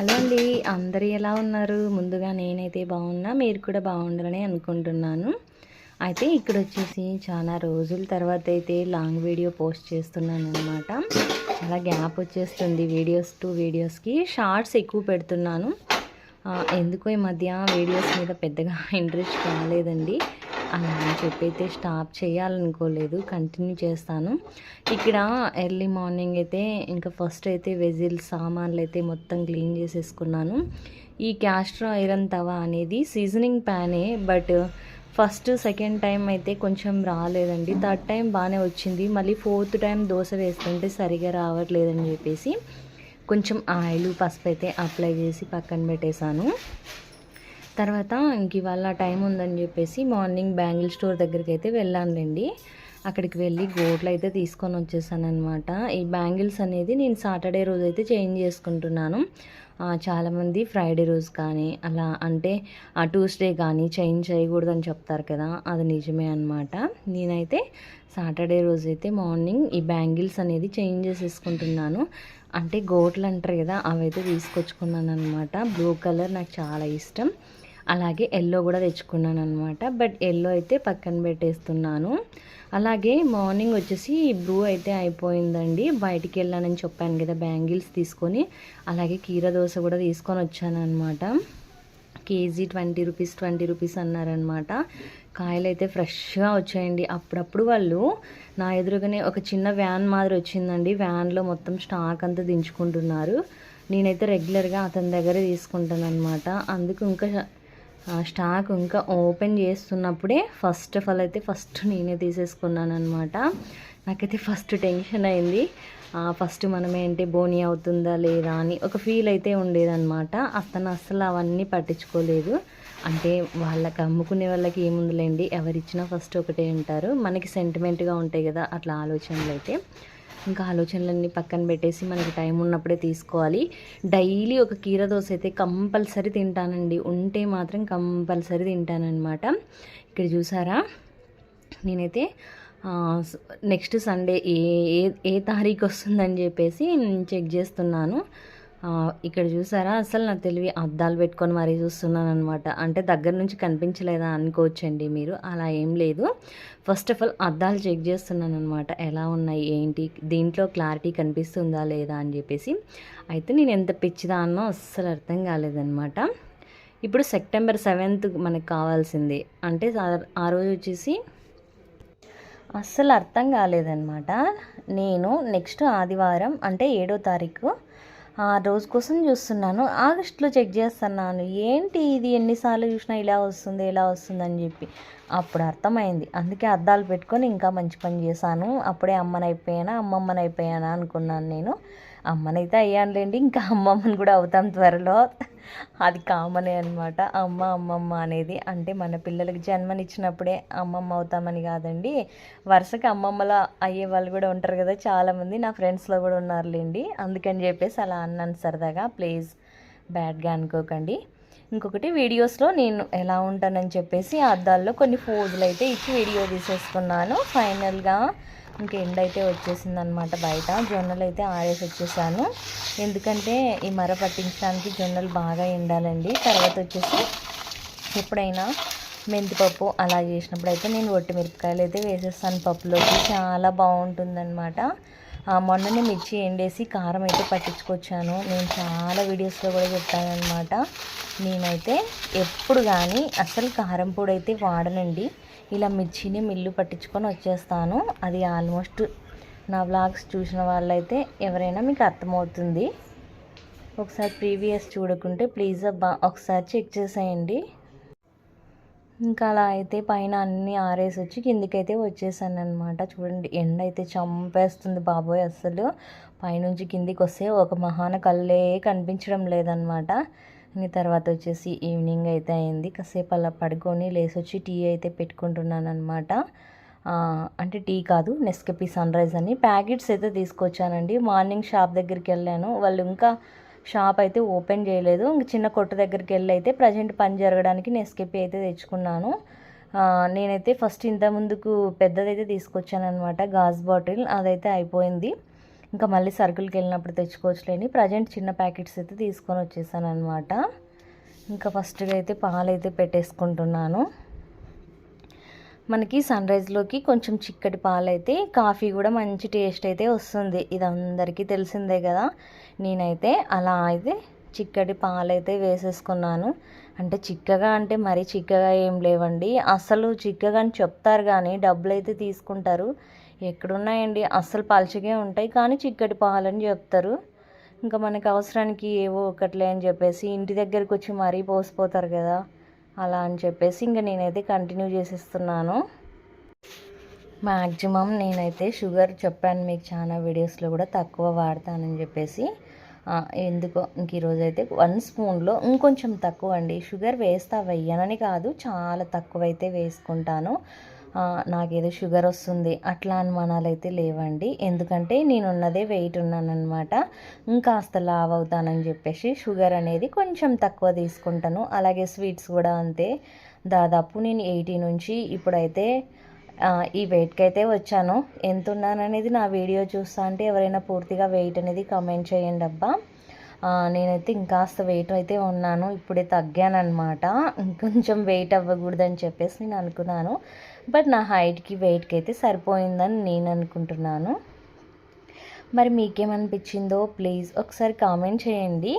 Hello అండి. అందరు ఎలా ఉన్నారు? ముందుగా నేనైతే బాగున్నా మీరు కూడా బాగుండాలని అనుకుంటున్నాను. అయితే ఇక్కడ వచ్చేసి చాలా రోజుల తర్వాత అయితే లాంగ్ వీడియో పోస్ట్ చేస్తున్నాను అనమాట చాలా గ్యాప్ వచ్చేస్తుంది వీడియోస్ టు వీడియోస్కి. షార్ట్స్ ఎక్కువ పెడుతున్నాను. ఎందుకో ఈ మధ్య వీడియోస్ మీద పెద్దగా ఇంట్రెస్ట్ రాలేదండి. అలా అని చెప్పి అయితే స్టాప్ చేయాలనుకోలేదు. కంటిన్యూ చేస్తాను. ఇక్కడ ఎర్లీ మార్నింగ్ అయితే ఇంకా ఫస్ట్ అయితే వెజిల్ సామాన్లు అయితే మొత్తం క్లీన్ చేసేసుకున్నాను. ఈ క్యాస్ట్రో ఐరన్ తవా అనేది సీజనింగ్ ప్యానే బట్ ఫస్ట్ సెకండ్ టైం అయితే కొంచెం రాలేదండి. థర్డ్ టైం బాగానే వచ్చింది. మళ్ళీ ఫోర్త్ టైం దోశ వేస్తుంటే సరిగా రావట్లేదని చెప్పేసి కొంచెం ఆయిల్ పసుపు అయితే అప్లై చేసి పక్కన పెట్టేశాను. తర్వాత ఇంక ఇవాళ టైం ఉందని చెప్పేసి మార్నింగ్ బ్యాంగిల్ స్టోర్ దగ్గరికి అయితే వెళ్ళానులేండి అక్కడికి వెళ్ళి గోట్లు అయితే తీసుకొని వచ్చేసాను అనమాట ఈ బ్యాంగిల్స్ అనేది నేను సాటర్డే రోజు అయితే చేంజ్ చేసుకుంటున్నాను. చాలామంది ఫ్రైడే రోజు కానీ అలా అంటే ఆ ట్యూస్డే కానీ చేంజ్ చేయకూడదని చెప్తారు కదా అది నిజమే అనమాట నేనైతే సాటర్డే రోజు అయితే మార్నింగ్ ఈ బ్యాంగిల్స్ అనేది చేంజ్ చేసేసుకుంటున్నాను. అంటే గోట్లు అంటారు కదా అవైతే తీసుకొచ్చుకున్నాను అనమాట బ్లూ కలర్ నాకు చాలా ఇష్టం. అలాగే ఎల్లో కూడా తెచ్చుకున్నాను అనమాట బట్ ఎల్లో అయితే పక్కన పెట్టేస్తున్నాను. అలాగే మార్నింగ్ వచ్చేసి బ్లూ అయితే అయిపోయిందండి. బయటికి వెళ్ళానని చెప్పాను కదా బ్యాంగిల్స్ తీసుకొని. అలాగే కీర దోశ కూడా తీసుకొని వచ్చాను అనమాట KG twenty rupees twenty rupees అన్నారనమాట కాయలు అయితే ఫ్రెష్గా వచ్చాయండి. అప్పుడప్పుడు వాళ్ళు నా ఎదురుగానే ఒక చిన్న వ్యాన్ మాదిరి వచ్చిందండి. వ్యాన్లో మొత్తం స్టాక్ అంతా దించుకుంటున్నారు. నేనైతే రెగ్యులర్గా అతని దగ్గరే తీసుకుంటాను అనమాట అందుకు ఇంకా స్టాక్ ఇంకా ఓపెన్ చేస్తున్నప్పుడే ఫస్ట్ ఆఫ్ ఆల్ అయితే ఫస్ట్ నేనే తీసేసుకున్నాను అనమాట నాకైతే ఫస్ట్ టెన్షన్ అయింది. ఫస్ట్ మనం ఏంటి బోని అవుతుందా లేదా అని ఒక ఫీల్ అయితే ఉండేదన్నమాట. అతను అస్సలు అవన్నీ పట్టించుకోలేదు. అంటే వాళ్ళకి అమ్ముకునే వాళ్ళకి ఏముందిలేండి ఎవరిచ్చినా ఫస్ట్ ఒకటే ఉంటారు మనకి సెంటిమెంట్గా ఉంటాయి కదా అట్లా ఆలోచనలు అయితే. ఇంకా ఆలోచనలన్నీ పక్కన పెట్టేసి మనకి టైం ఉన్నప్పుడే తీసుకోవాలి. డైలీ ఒక కీర దోశ అయితే కంపల్సరీ తింటానండి. ఉంటే మాత్రం కంపల్సరీ తింటానన్నమాట. ఇక్కడ చూసారా? నేనైతే నెక్స్ట్ సండే ఏ ఏ ఏ తారీఖు వస్తుందని చెప్పేసి చెక్ చేస్తున్నాను. ఇక్కడ చూసారా? అసలు నా తెలివి అద్దాలు పెట్టుకొని మరీ చూస్తున్నాను అనమాట అంటే దగ్గర నుంచి కనిపించలేదా అనుకోవచ్చండి మీరు. అలా ఏం లేదు. ఫస్ట్ ఆఫ్ ఆల్ అద్దాలు చెక్ చేస్తున్నాను అనమాట ఎలా ఉన్నాయి? ఏంటి? దీంట్లో క్లారిటీ కనిపిస్తుందా లేదా అని చెప్పేసి. అయితే నేను ఎంత పిచ్చిదా అన్నో అస్సలు అర్థం కాలేదనమాట ఇప్పుడు సెప్టెంబర్ సెవెంత్ మనకు కావాల్సింది. అంటే ఆ- రోజు వచ్చేసి అస్సలు అర్థం కాలేదన్నమాట. నేను నెక్స్ట్ ఆదివారం అంటే ఏడో తారీఖు రోజు కోసం చూస్తున్నాను. ఆగస్టులో చెక్ చేస్తున్నాను. ఏంటి ఇది? ఎన్నిసార్లు చూసినా ఇలా వస్తుంది ఇలా వస్తుంది అని చెప్పి. అప్పుడు అర్థమైంది. అందుకే అద్దాలు పెట్టుకొని ఇంకా మంచి పని చేశాను. అప్పుడే అమ్మని అమ్మమ్మనైపోయానా అమ్మమ్మని అయిపోయానా అనుకున్నాను నేను. అమ్మనైతే అయ్యానులేండి. ఇంకా అమ్మమ్మని కూడా అవుతాం త్వరలో. అది కామనే అనమాట అమ్మ అమ్మమ్మ అనేది అంటే మన పిల్లలకి జన్మనిచ్చినప్పుడే అమ్మమ్మ అవుతామని కాదండి. వరుసగా అమ్మమ్మలా అయ్యే వాళ్ళు కూడా ఉంటారు కదా చాలామంది నా ఫ్రెండ్స్లో కూడా ఉన్నారులేండి. అందుకని చెప్పేసి అలా అన్నాను సరదాగా. ప్లీజ్ బ్యాడ్గా అనుకోకండి. ఇంకొకటి వీడియోస్లో నేను ఎలా ఉంటానని చెప్పేసి అద్దాల్లో కొన్ని ఫోజులు అయితే ఇచ్చి వీడియో తీసేసుకున్నాను. ఫైనల్గా ఇంక ఎండ అయితే వచ్చేసింది అనమాట బయట. జొన్నలు అయితే ఆడేసి వచ్చేసాను. ఎందుకంటే ఈ మర పట్టించడానికి జొన్నలు బాగా ఎండాలండి. తర్వాత వచ్చేసి ఎప్పుడైనా మెంతిపప్పు అలా చేసినప్పుడు అయితే నేను ఒట్టి మిరపకాయలు అయితే వేసేస్తాను పప్పులోకి. చాలా బాగుంటుందన్నమాట. ఆ, మొన్ననే మిర్చి ఎండేసి కారం అయితే పట్టించుకొచ్చాను. నేను చాలా వీడియోస్లో కూడా చెప్పానమాట నేనైతే ఎప్పుడు కానీ అసలు కారం పొడి అయితే వాడనండి. ఇలా మిర్చిని మిల్లు పట్టించుకొని వచ్చేస్తాను. అది ఆల్మోస్ట్ నా వ్లాగ్స్ చూసిన వాళ్ళైతే ఎవరైనా మీకు అర్థమవుతుంది. ఒకసారి ప్రీవియస్ చూడకుంటే ప్లీజ్ అబ్బా ఒకసారి చెక్ చేసేయండి. ఇంకా అలా అయితే పైన అన్నీ ఆరేసి వచ్చి కిందికైతే వచ్చేసాను అనమాట చూడండి ఎండ అయితే చంపేస్తుంది బాబోయ్ అస్సలు. పైనుంచి కిందికి వస్తే ఒక మహాన కళ్ళే కనిపించడం లేదనమాట తర్వాత వచ్చేసి ఈవినింగ్ అయితే అయింది. కాసేపు అలా పడుకొని లేసి వచ్చి టీ అయితే పెట్టుకుంటున్నాను అనమాట అంటే టీ కాదు నెస్కెపీ సన్ రైజ్ అని. ప్యాకెట్స్ అయితే తీసుకొచ్చానండి. మార్నింగ్ షాప్ దగ్గరికి వెళ్ళాను. వాళ్ళు ఇంకా షాప్ అయితే ఓపెన్ చేయలేదు. ఇంక చిన్న కొట్టు దగ్గరికి వెళ్ళి అయితే ప్రజెంట్ పని జరగడానికి నెస్కెపీ అయితే తెచ్చుకున్నాను. నేనైతే ఫస్ట్ ఇంత ముందుకు పెద్దదైతే తీసుకొచ్చాను అనమాట గాజ్ బాటిల్ అదైతే అయిపోయింది. ఇంకా మళ్ళీ సర్కిల్కి వెళ్ళినప్పుడు తెచ్చుకోవచ్చులేని ప్రజెంట్ చిన్న ప్యాకెట్స్ అయితే తీసుకొని వచ్చేసాను అనమాట ఇంకా ఫస్ట్గా అయితే పాలు అయితే పెట్టేసుకుంటున్నాను. మనకి సన్ రైజ్లోకి కొంచెం చిక్కటి పాలు అయితే కాఫీ కూడా మంచి టేస్ట్ అయితే వస్తుంది. ఇది అందరికీ తెలిసిందే కదా. నేనైతే అలా అయితే చిక్కటి పాలు అయితే వేసేసుకున్నాను. అంటే చిక్కగా అంటే మరీ చిక్కగా ఏం లేవండి. అసలు చిక్కగా అని చెప్తారు కానీ డబ్బులు అయితే తీసుకుంటారు. ఎక్కడున్నాయండి? అస్సలు పలచగే ఉంటాయి. కానీ చిక్కటి పాలని చెప్తారు. ఇంకా మనకు అవసరానికి ఏవో ఒకట్లే అని చెప్పేసి ఇంటి దగ్గరికి వచ్చి మరీ పోసిపోతారు కదా అలా అని చెప్పేసి ఇంకా నేనైతే కంటిన్యూ చేసేస్తున్నాను. మ్యాక్సిమం నేనైతే షుగర్ చెప్పాను మీకు చాలా వీడియోస్లో కూడా తక్కువ వాడతానని చెప్పేసి. ఎందుకో ఇంక ఈరోజు అయితే వన్ స్పూన్లో ఇంకొంచెం తక్కువ అండి. షుగర్ వేస్తా వెయ్యనని కాదు చాలా తక్కువ అయితే వేసుకుంటాను. నాకేదో షుగర్ వస్తుంది. అట్లా అనుమానాలు అయితే లేవండి. ఎందుకంటే నేను ఉన్నదే వెయిట్ ఉన్నానమాట ఇంకాస్త లావ్ అవుతానని చెప్పేసి షుగర్ అనేది కొంచెం తక్కువ తీసుకుంటాను. అలాగే స్వీట్స్ కూడా అంతే. దాదాపు నేను ఎయిటీ నుంచి ఇప్పుడైతే ఈ వెయిట్కి అయితే వచ్చాను. ఎంత ఉన్నాను అనేది నా వీడియో చూస్తా అంటే ఎవరైనా పూర్తిగా వెయిట్ అనేది కామెంట్ చేయండి అబ్బా. నేనైతే ఇంకాస్త వెయిట్ అయితే ఉన్నాను. ఇప్పుడే తగ్గానమాట ఇంకొంచెం వెయిట్ అవ్వకూడదని చెప్పేసి నేను అనుకున్నాను. బట్ నా హైట్కి వెయిట్కి అయితే సరిపోయిందని నేను అనుకుంటున్నాను. మరి మీకేమనిపించిందో ప్లీజ్ ఒకసారి కామెంట్ చేయండి.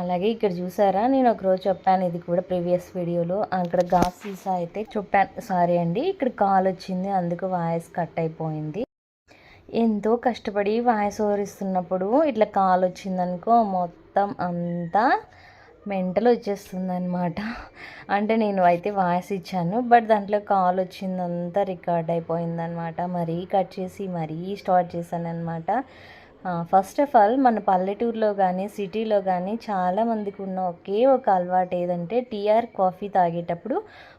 అలాగే ఇక్కడ చూసారా నేను ఒకరోజు చెప్పాను ఇది కూడా ప్రీవియస్ వీడియోలో. అక్కడ గాస్ సీసా అయితే చెప్పాను సారీ అండి ఇక్కడ కాల్ వచ్చింది అందుకు వాయిస్ కట్ అయిపోయింది. ఎంతో కష్టపడి వాయిస్ ఓవర్ ఇస్తున్నప్పుడు ఇట్లా కాల్ వచ్చిందనుకో మొత్తం అంతా మెంటల్ వచ్చేస్తుంది అనమాట అంటే నేను అయితే వాయిస్ ఇచ్చాను బట్ దాంట్లో కాల్ వచ్చిందంతా రికార్డ్ అయిపోయిందనమాట మరీ కట్ చేసి మరీ స్టార్ట్ చేశాను అనమాట ఫస్ట్ ఆఫ్ ఆల్ మన పల్లెటూరులో కానీ సిటీలో కానీ చాలామందికి ఉన్న ఒకే ఒక అలవాటు ఏదంటే టీఆర్ కాఫీ తాగేటప్పుడు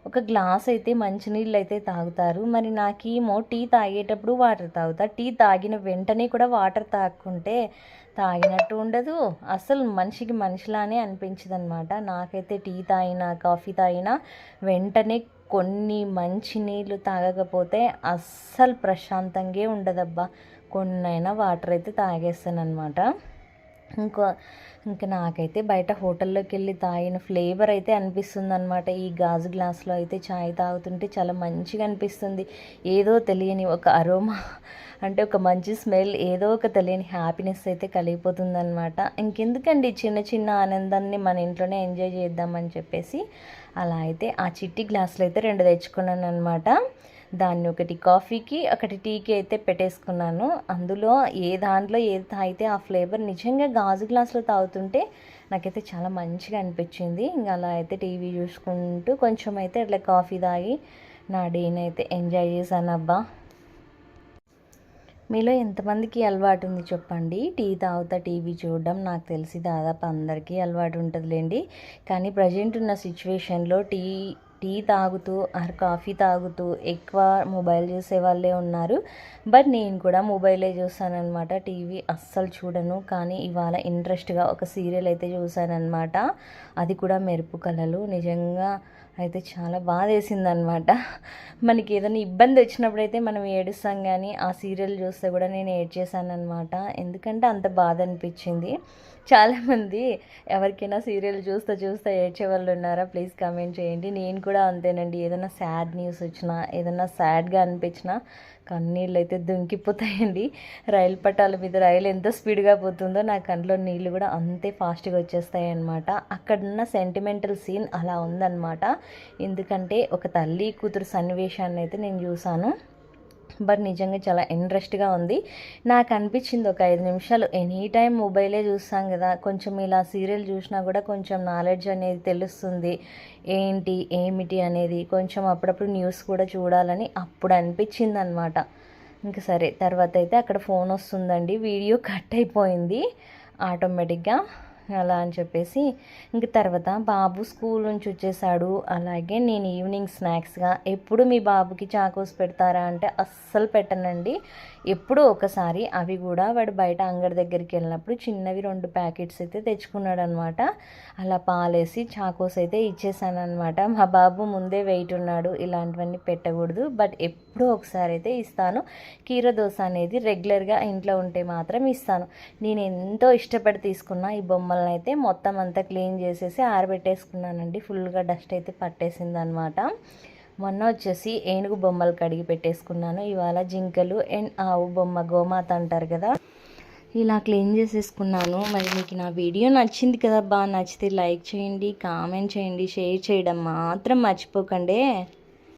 ఒక గ్లాస్ అయితే మంచినీళ్ళు అయితే తాగుతారు. మరి నాకేమో టీ తాగేటప్పుడు వాటర్ తాగుతా. టీ తాగిన వెంటనే కూడా వాటర్ తాగుకుంటే తాగినట్టు ఉండదు. అసలు మనిషికి మనిషిలానే అనిపించదు అనమాట నాకైతే టీ తాగినా కాఫీ తాగినా వెంటనే కొన్ని మంచి నీళ్ళు తాగకపోతే అస్సలు ప్రశాంతంగా ఉండదబ్బా. కొన్నైనా వాటర్ అయితే తాగేస్తానమాట ఇంకో ఇంకా నాకైతే బయట హోటల్లోకి వెళ్ళి తాగిన ఫ్లేవర్ అయితే అనిపిస్తుంది అనమాట ఈ గాజు గ్లాస్లో అయితే చాయ్ తాగుతుంటే చాలా మంచిగా అనిపిస్తుంది. ఏదో తెలియని ఒక అరోమా అంటే ఒక మంచి స్మెల్ ఏదో ఒక తెలియని హ్యాపీనెస్ అయితే కలిగిపోతుంది అనమాట ఇంకెందుకండి చిన్న చిన్న ఆనందాన్ని మన ఇంట్లోనే ఎంజాయ్ చేద్దామని చెప్పేసి అలా అయితే ఆ చిట్టి గ్లాసులు అయితే రెండు తెచ్చుకున్నాను అనమాట దాన్ని ఒకటి కాఫీకి ఒకటి టీకి అయితే పెట్టేసుకున్నాను. అందులో ఏ దాంట్లో ఏది తాగితే ఆ ఫ్లేవర్ నిజంగా గాజు గ్లాసులో తాగుతుంటే నాకైతే చాలా మంచిగా అనిపించింది. ఇంకా అలా అయితే టీవీ చూసుకుంటూ కొంచెం అయితే అట్లా కాఫీ తాగి నా డేని అయితే ఎంజాయ్ చేశాను అబ్బా. మీలో ఎంతమందికి అలవాటు ఉంది చెప్పండి. టీ తాగుతా టీవీ చూడడం నాకు తెలిసి దాదాపు అందరికీ అలవాటు ఉంటుందిలేండి. కానీ ప్రజెంట్ ఉన్న సిచ్యువేషన్లో టీ టీ తాగుతూ ఆర్ కాఫీ తాగుతూ ఎక్కువ మొబైల్ చూసే వాళ్ళే ఉన్నారు. బట్ నేను కూడా మొబైలే చూసానమాట టీవీ అస్సలు చూడను. కానీ ఇవాళ ఇంట్రెస్ట్గా ఒక సీరియల్ అయితే చూసానమాట అది కూడా మెరుపు కళలు నిజంగా అయితే చాలా బాధ వేసిందనమాట మనకి ఏదైనా ఇబ్బంది వచ్చినప్పుడైతే మనం ఏడుస్తాం కానీ ఆ సీరియల్ చూస్తే కూడా నేను ఏడ్చేసానమాట ఎందుకంటే అంత బాధ అనిపించింది చాలామంది ఎవరికైనా సీరియల్ చూస్తూ చూస్తూ ఏడ్చే వాళ్ళు ఉన్నారా? ప్లీజ్ కామెంట్ చేయండి. నేను కూడా అంతేనండి. ఏదైనా సాడ్ న్యూస్ వచ్చినా ఏదైనా సాడ్గా అనిపించినా కన్నీళ్ళు అయితే దుంకిపోతాయండి. రైలు పట్టాల మీద రైలు ఎంత స్పీడ్గా పోతుందో నా కంట్లో నీళ్ళు కూడా అంతే ఫాస్ట్గా వచ్చేస్తాయి అనమాట అక్కడున్న సెంటిమెంటల్ సీన్ అలా ఉందన్నమాట. ఎందుకంటే ఒక తల్లి కూతురు సన్నివేశాన్ని అయితే నేను చూశాను. బట్ నిజంగా చాలా ఇంట్రెస్ట్గా ఉంది. నాకు అనిపించింది ఒక ఐదు నిమిషాలు. ఎనీ టైం మొబైలే చూస్తాం కదా. కొంచెం ఇలా సీరియల్ చూసినా కూడా కొంచెం నాలెడ్జ్ అనేది తెలుస్తుంది. ఏంటి ఏమిటి అనేది కొంచెం అప్పుడప్పుడు న్యూస్ కూడా చూడాలని అప్పుడు అనిపించింది అనమాట ఇంకా సరే తర్వాత అయితే అక్కడ ఫోన్ వస్తుందండి. వీడియో కట్ అయిపోయింది. ఆటోమేటిక్గా అలా అని చెప్పేసి ఇంక తర్వాత బాబు స్కూల్ నుంచి వచ్చేసాడు. అలాగే నేను ఈవినింగ్ స్నాక్స్గా ఎప్పుడు మీ బాబుకి చాకోస్ పెడతారా అంటే అస్సలు పెట్టనండి. ఎప్పుడో ఒకసారి అవి కూడా వాడు బయట అంగడి దగ్గరికి వెళ్ళినప్పుడు చిన్నవి రెండు ప్యాకెట్స్ అయితే తెచ్చుకున్నాడు అనమాట అలా పాలేసి చాకోస్ అయితే ఇచ్చేసాను అనమాట మా బాబు ముందే వెయిట్ ఉన్నాడు ఇలాంటివన్నీ పెట్టకూడదు. బట్ ఎప్పుడో ఒకసారి అయితే ఇస్తాను. కీర దోశ అనేది రెగ్యులర్గా ఇంట్లో ఉంటే మాత్రం ఇస్తాను. నేను ఎంతో ఇష్టపడి తీసుకున్న ఈ బొమ్మలను అయితే మొత్తం అంతా క్లీన్ చేసేసి ఆరబెట్టేసుకున్నానండి. ఫుల్గా డస్ట్ అయితే పట్టేసింది అనమాట మొన్న వచ్చేసి ఏనుగు బొమ్మలు కడిగి పెట్టేసుకున్నాను. ఇవాళ జింకలు అండ్ ఆవు బొమ్మ గోమాత అంటారు కదా. ఇలా క్లీన్ చేసేసుకున్నాను. మరి మీకు నా వీడియో నచ్చింది కదా బాగా నచ్చితే లైక్ చేయండి కామెంట్ చేయండి షేర్ చేయడం మాత్రం మర్చిపోకండి.